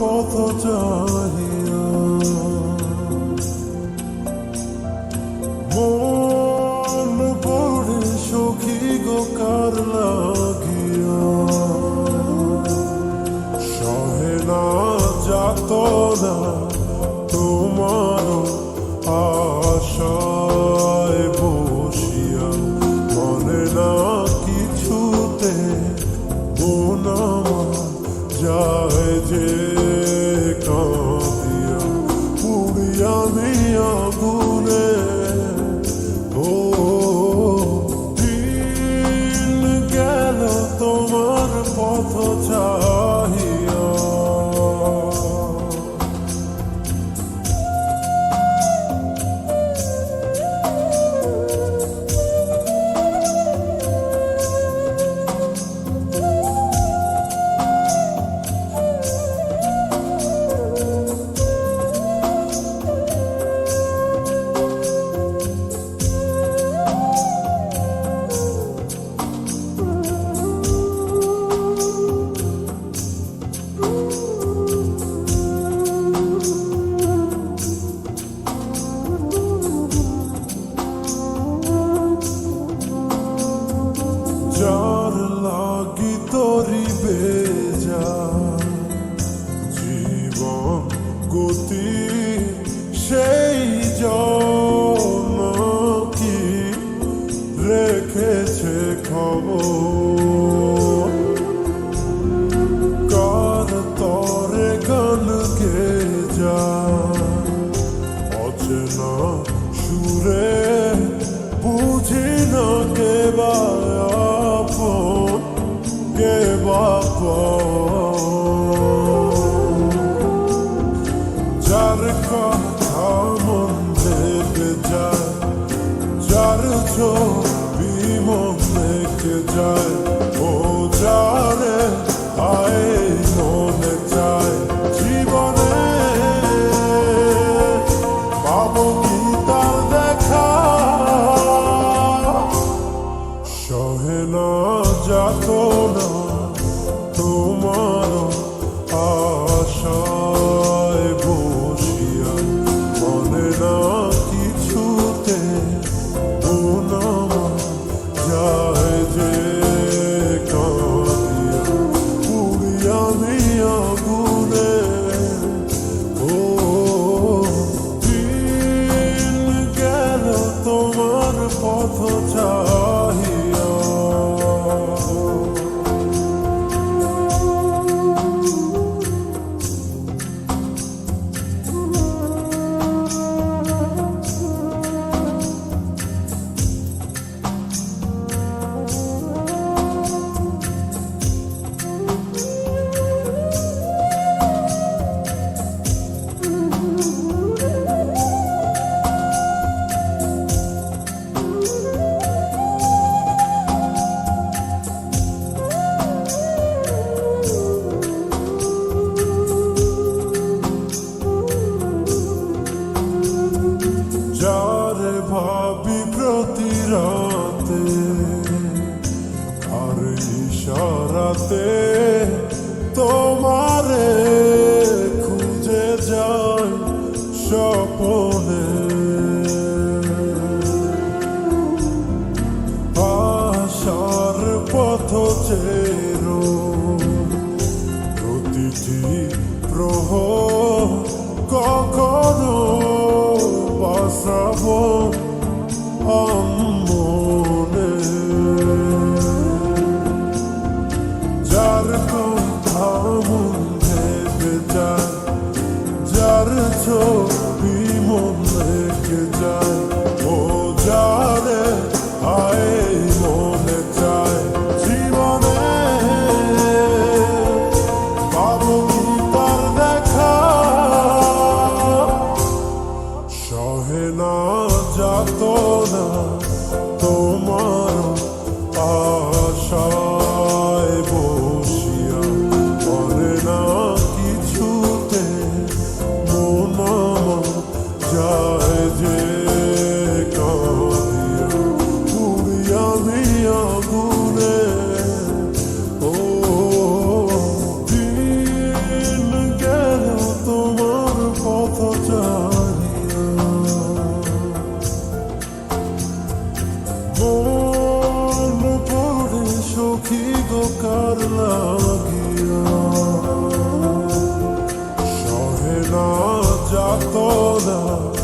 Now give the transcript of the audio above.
পথ চাহিয়া মন পড়ে সখী গো কার লাগিয়া। সহে না যাত না তোমার আশায় গতি, সেই কি রেখেছে খবর কার তরে গান গে যা অচেনা সুরে বুঝি না কে বা আপন, কে পর। যার ছবি মন থেকে ইশারাতে তোমারে খুঁজে যায় স্বপনে। আশার পথ চেরো প্রতিটি প্রহ কখনো বাসাব যার ছবি মন রেখে যায় toda.